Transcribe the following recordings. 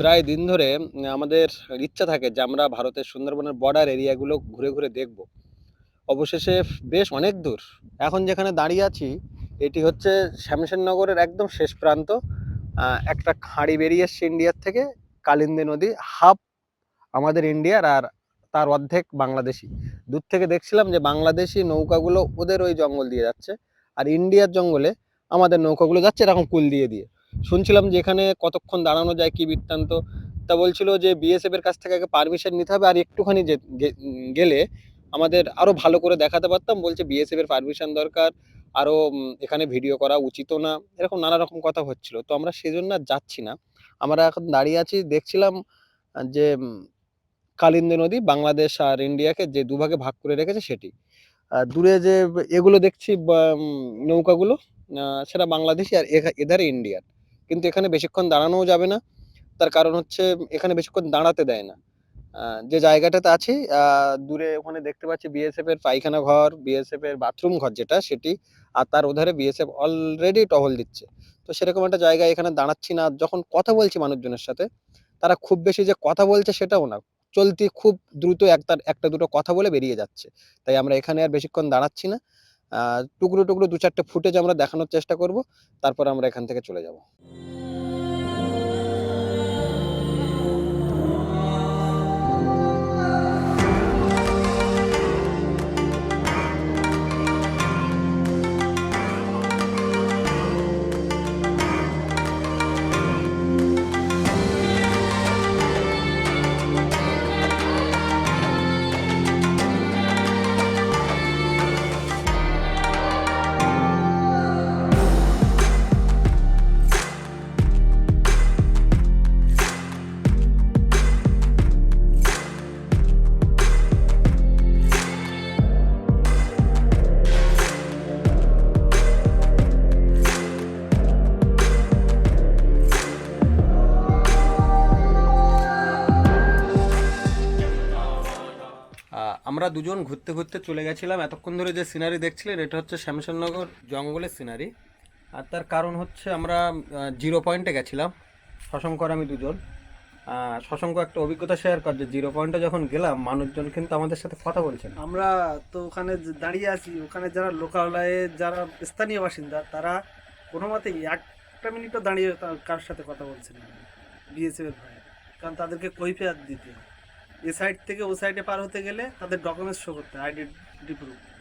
প্রায় দিন ধরে আমাদের ইচ্ছা থাকে যে আমরা ভারতের সুন্দরবনের বর্ডার এরিয়াগুলো ঘুরে ঘুরে দেখব। অবশেষে বেশ অনেক দূর। এখন যেখানে দাঁড়িয়ে আছি, এটি হচ্ছে শ্যামশেরনগরের একদম শেষ প্রান্ত। একটা খাঁড়ি বেরিয়ে এসছে ইন্ডিয়ার থেকে, কালিন্দী নদী, হাফ আমাদের ইন্ডিয়ার আর তার অর্ধেক বাংলাদেশি। দূর থেকে দেখছিলাম যে বাংলাদেশি নৌকাগুলো ওদের ওই জঙ্গল দিয়ে যাচ্ছে, আর ইন্ডিয়ার জঙ্গলে আমাদের নৌকাগুলো যাচ্ছে এরকম কুল দিয়ে দিয়ে। শুনছিলাম যে এখানে কতক্ষণ দাঁড়ানো যায়, কি বৃত্তান্ত? তা বলছিল যে বিএসএফ এর কাছ থেকে আগে পারমিশন নিতে হবে আর একটুখানি গেলে আমাদের আরও ভালো করে দেখাতে পারতাম। বলছে বিএসএফ এর পারমিশন দরকার, আরও এখানে ভিডিও করা উচিত না। এরকম নানা রকম কথা হচ্ছিল। তো আমরা সেজন্য আর যাচ্ছি না। আমরা এখন দাঁড়িয়ে আছি, দেখছিলাম যে কালিন্দী নদী বাংলাদেশ আর ইন্ডিয়াকে যে দুভাগে ভাগ করে রেখেছে সেটি। দূরে যে, এগুলো দেখছি নৌকাগুলো সেটা বাংলাদেশি আর এধারে ইন্ডিয়ার। কিন্তু এখানে বেশিক্ষণ দাঁড়ানোও যাবে না। তার কারণ হচ্ছে এখানে বেশিক্ষণ দাঁড়াতে দেয় না। যে জায়গাটাতে আছি দূরে ওখানে দেখতে পাচ্ছি বিএসএফ এর পায়খানা ঘর বিএসএফ এর বাথরুম ঘর যেটা, সেটি, আর তার ওধারে বিএসএফ অলরেডি টহল দিচ্ছে। তো সেরকম একটা জায়গায় এখানে দাঁড়াচ্ছি না। যখন কথা বলছি মানুষজনের সাথে, তারা খুব বেশি যে কথা বলছে সেটাও না। চলতি খুব দ্রুত একটা একটা দুটো কথা বলে বেরিয়ে যাচ্ছে। তাই আমরা এখানে আর বেশিক্ষণ দাঁড়াচ্ছি না। টুকরো টুকরো দু চারটে ফুটেজ আমরা দেখানোর চেষ্টা করব, তারপর আমরা এখান থেকে চলে যাব। আমরা দুজন ঘুরতে ঘুরতে চলে গেছিলাম। এতক্ষণ ধরে যে সিনারি দেখছিলেন, এটা হচ্ছে শ্যামশনগর জঙ্গলের সিনারি আর তার কারণ হচ্ছে আমরা জিরো পয়েন্টে গেছিলাম, শশঙ্কর আমি দুজন। শশঙ্ক একটা অভিজ্ঞতা শেয়ার কর যে জিরো পয়েন্টে যখন গেলাম, মানুষজন কিন্তু আমাদের সাথে কথা বলছেন। আমরা তো ওখানে দাঁড়িয়ে আছি, ওখানে যারা লোকালয়ে, যারা স্থানীয় বাসিন্দা, তারা কোনো মতেই একটা মিনিটও দাঁড়িয়ে কার সাথে কথা বলছেন বিএসএফ এর কারণ তাদেরকে কৈফিয়াত দিতে হয় এ সাইড থেকে ও সাইডে পার হতে গেলে তাদের ডকুমেন্টস শো করতে হয় আইডি প্রুফ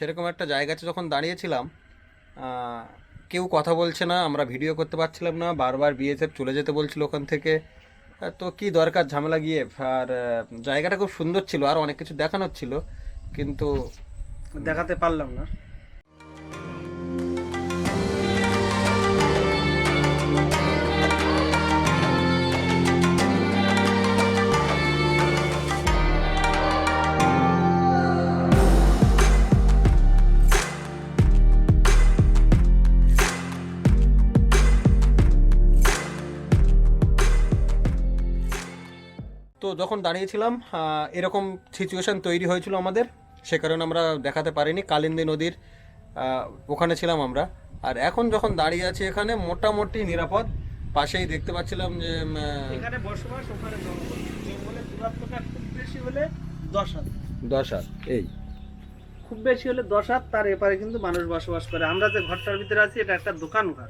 সেরকম একটা জায়গাতে যখন দাঁড়িয়েছিলাম কেউ কথা বলছে না, আমরা ভিডিও করতে পারছিলাম না, বারবার বিএসএফ চলে যেতে বলছিল ওখান থেকে। তো কি দরকার ঝামেলা গিয়ে? আর জায়গাটা খুব সুন্দর ছিল, আর অনেক কিছু দেখানোর ছিল, কিন্তু দেখাতে পারলাম না। তো যখন দাঁড়িয়েছিলাম এরকম সিচুয়েশন তৈরি হয়েছিল আমাদের। সে কারণে আমরা দেখাতে পারিনি কালিন্দী নদীর ওখানে ছিলাম আমরা। আর এখন যখন দাঁড়িয়ে আছি এখানে মোটামুটি নিরাপদ। পাশেই দেখতে পাচ্ছিলাম যে এখানে বসবাস ওখানে জঙ্গলের দূরত্বটা খুব বেশি হলে দশ হাত। দশ হাত এই। খুব বেশি হলে দশ হাত তার এপারে কিন্তু মানুষ বসবাস করে। আমরা যে ঘরটার ভিতরে আছি এটা একটা দোকান ঘর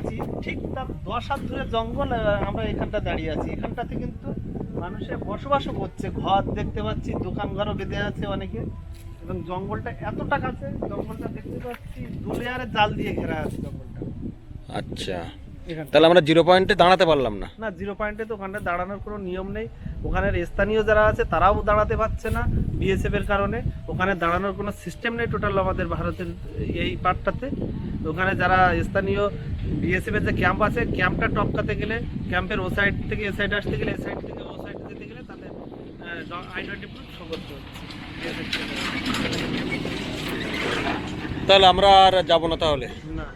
আছি, ঠিক তার দশ হাত ধরে জঙ্গল আমরা এখানটা দাঁড়িয়ে আছি। এখানটাতে কিন্তু মানুষের বসবাসও করছে। ঘর দেখতে পাচ্ছি, দোকান ঘরও বেঁধে আছে অনেকে। এবং জঙ্গলটা এতটা কাছে, জঙ্গলটা দেখতে পাচ্ছি দোলে আরে জাল দিয়ে ঘেরা আছে জঙ্গলটা। আচ্ছা। তাহলে আমরা জিরো পয়েন্টে দাঁড়াতে পারলাম না। না জিরো পয়েন্টে তো ওখানে দাঁড়ানোর কোনো নিয়ম নেই। ওখানের স্থানীয় যারা আছে তারাও দাঁড়াতে পারছে না বিএসএফ এর কারণে। ওখানে দাঁড়ানোর কোনো সিস্টেম নেই টোটাল আমাদের ভারতের এই পার্টটাতে। ওখানে যারা স্থানীয় বিএসএফ এর যে ক্যাম্প আছে ক্যাম্পটা টপকাতে গেলে ক্যাম্পের ও সাইড থেকে এ সাইড আসতে গেলে এ সাইড থেকে ও সাইড যেতে গেলে তাদের আই টোয়েন্টি প্রুফ হচ্ছে। তাহলে আমরা আর যাব না তাহলে? না।